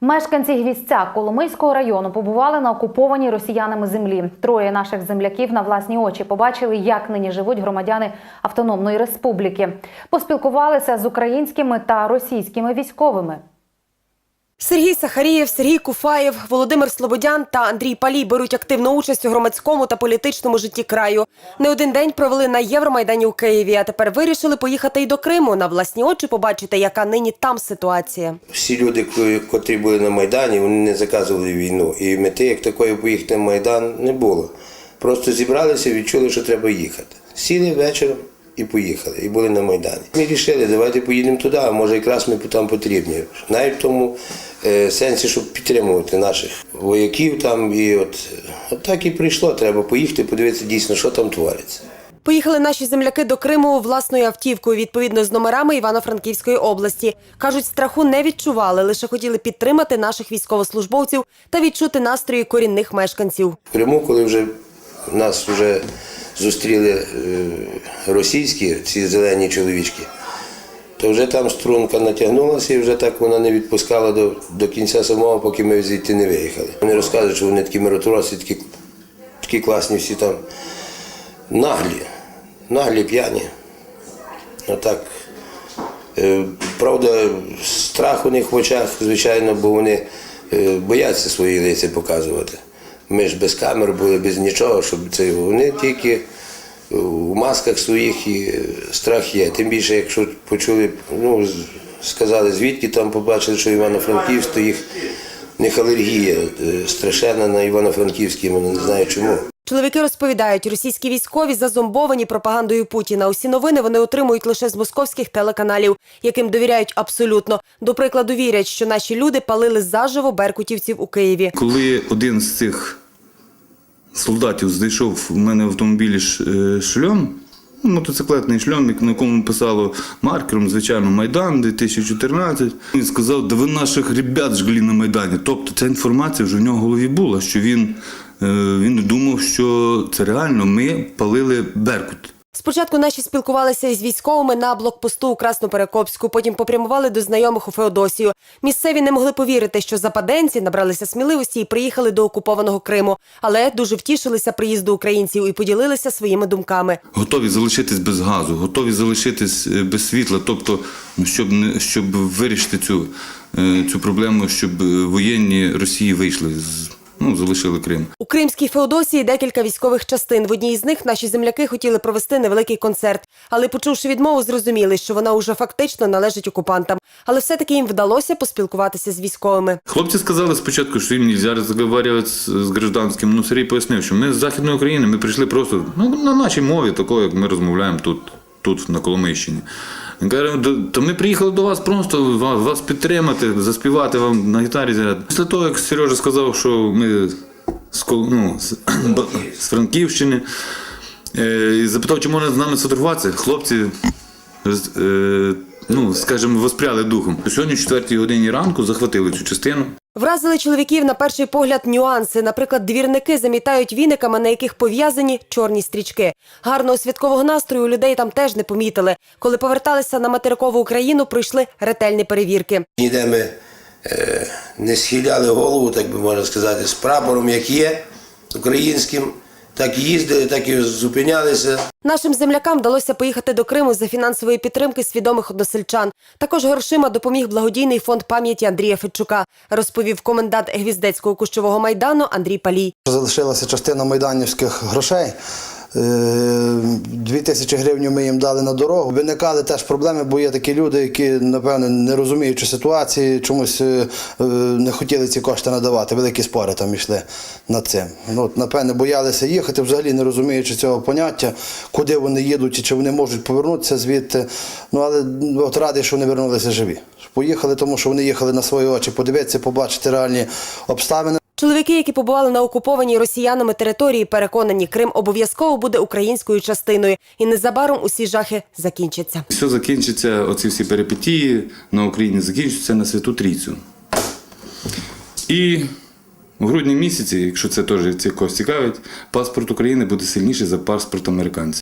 Мешканці Гвіздця Коломийського району побували на окупованій росіянами землі. Троє наших земляків на власні очі побачили, як нині живуть громадяни Автономної Республіки. Поспілкувалися з українськими та російськими військовими. Сергій Сахарієв, Сергій Куфаєв, Володимир Слободян та Андрій Палій беруть активну участь у громадському та політичному житті краю. Не один день провели на Євромайдані у Києві, а тепер вирішили поїхати й до Криму на власні очі побачити, яка нині там ситуація. Всі люди, котрі були на Майдані, вони не заказували війну. І мети як такої поїхати на Майдан не було. Просто зібралися відчули, що треба їхати. Сіли вечором і поїхали, і були на Майдані. Ми вирішили, давайте поїдемо туди, а може якраз ми там потрібні. Навіть в тому е, сенсі, щоб підтримувати наших вояків там. І от, от так і прийшло. Треба поїхати, подивитися дійсно, що там твориться. Поїхали наші земляки до Криму власною автівкою, відповідно з номерами Івано-Франківської області. Кажуть, страху не відчували, лише хотіли підтримати наших військовослужбовців та відчути настрої корінних мешканців. В Криму, коли вже нас вже зустріли е, російські ці зелені чоловічки, то вже там струнка натягнулася і вже так вона не відпускала до, до кінця самого, поки ми звідти не виїхали. Вони розказують, що вони такі миротворці, такі, такі класні всі там наглі, наглі, п'яні. Отак. Е, Правда, страх у них в очах, звичайно, бо вони е, бояться свої лиці показувати. Ми ж без камер були, без нічого, щоб це вони тільки в масках своїх і страх є. Тим більше, якщо почули, ну сказали, звідки там побачили, що Івано-Франківськ, то їх них алергія е, страшенна на Івано-Франківській, вони не знаю чому. Чоловіки розповідають, російські військові зазомбовані пропагандою Путіна. Усі новини вони отримують лише з московських телеканалів, яким довіряють абсолютно. До прикладу, вірять, що наші люди палили заживо беркутівців у Києві. Коли один з цих солдатів знайшов в мене в автомобілі е, шльом, ну, мотоциклетний шльомик, на якому писало маркером, звичайно, Майдан 2014, він сказав, да ви наших ребят жгли на Майдані. Тобто ця інформація вже в нього в голові була, що він, е, він думав, що це реально ми палили Беркут. Спочатку наші спілкувалися із військовими на блокпосту у Красноперекопську, потім попрямували до знайомих у Феодосію. Місцеві не могли повірити, що западенці набралися сміливості і приїхали до окупованого Криму, але дуже втішилися приїзду українців і поділилися своїми думками. Готові залишитись без газу, готові залишитись е, без світла, тобто, ну, щоб не щоб вирішити цю, е, цю проблему, щоб е, воєнні Росії вийшли з ну, залишили Крим. У Кримській Феодосії декілька військових частин. В одній із них наші земляки хотіли провести невеликий концерт, але, почувши відмову, зрозуміли, що вона уже фактично належить окупантам. Але все-таки їм вдалося поспілкуватися з військовими. Хлопці сказали спочатку, що їм не можна розмовляти з, з гражданським. Ну, Сергій пояснив, що ми з Західної України, ми прийшли просто ну, на нашій мові, такою, як ми розмовляємо тут, тут на Коломийщині. Він каже, то ми приїхали до вас просто вас, підтримати, заспівати вам на гітарі. Після того, як Сережа сказав, що ми з, ну, з, з Франківщини, е, і запитав, чи можна з нами сфотографуватися, хлопці е, ну, скажімо, воспряли духом. Сьогодні, о 4 годині ранку, захватили цю частину. Вразили чоловіків на перший погляд нюанси. Наприклад, двірники замітають віниками, на яких пов'язані чорні стрічки. Гарного святкового настрою людей там теж не помітили. Коли поверталися на материкову Україну, пройшли ретельні перевірки. Ніде ми е, не схиляли голову, так би можна сказати, з прапором, як є, українським. Так і їздили, так і зупинялися. Нашим землякам вдалося поїхати до Криму за фінансової підтримки свідомих односельчан. Також грошима допоміг благодійний фонд пам'яті Андрія Федчука, розповів комендант Гвіздецького кущового майдану Андрій Палій. Залишилася частина майданівських грошей. Дві тисячі гривень ми їм дали на дорогу. Виникали теж проблеми, бо є такі люди, які, напевно, не розуміючи ситуації, чомусь е, е, не хотіли ці кошти надавати. Великі спори там йшли над цим. Ну, от, напевне, боялися їхати, взагалі не розуміючи цього поняття, куди вони їдуть і чи вони можуть повернутися звідти. Ну, але ну, от радий, що вони вернулися живі. Поїхали, тому що вони їхали на свої очі, подивитися, побачити реальні обставини. Чоловіки, які побували на окупованій росіянами території, переконані, Крим обов'язково буде українською частиною, і незабаром усі жахи закінчаться. Все закінчиться, оці всі перипетії на Україні закінчаться на Святу Трійцю. І в грудні місяці, якщо це теж когось цікавить, паспорт України буде сильніший за паспорт американця.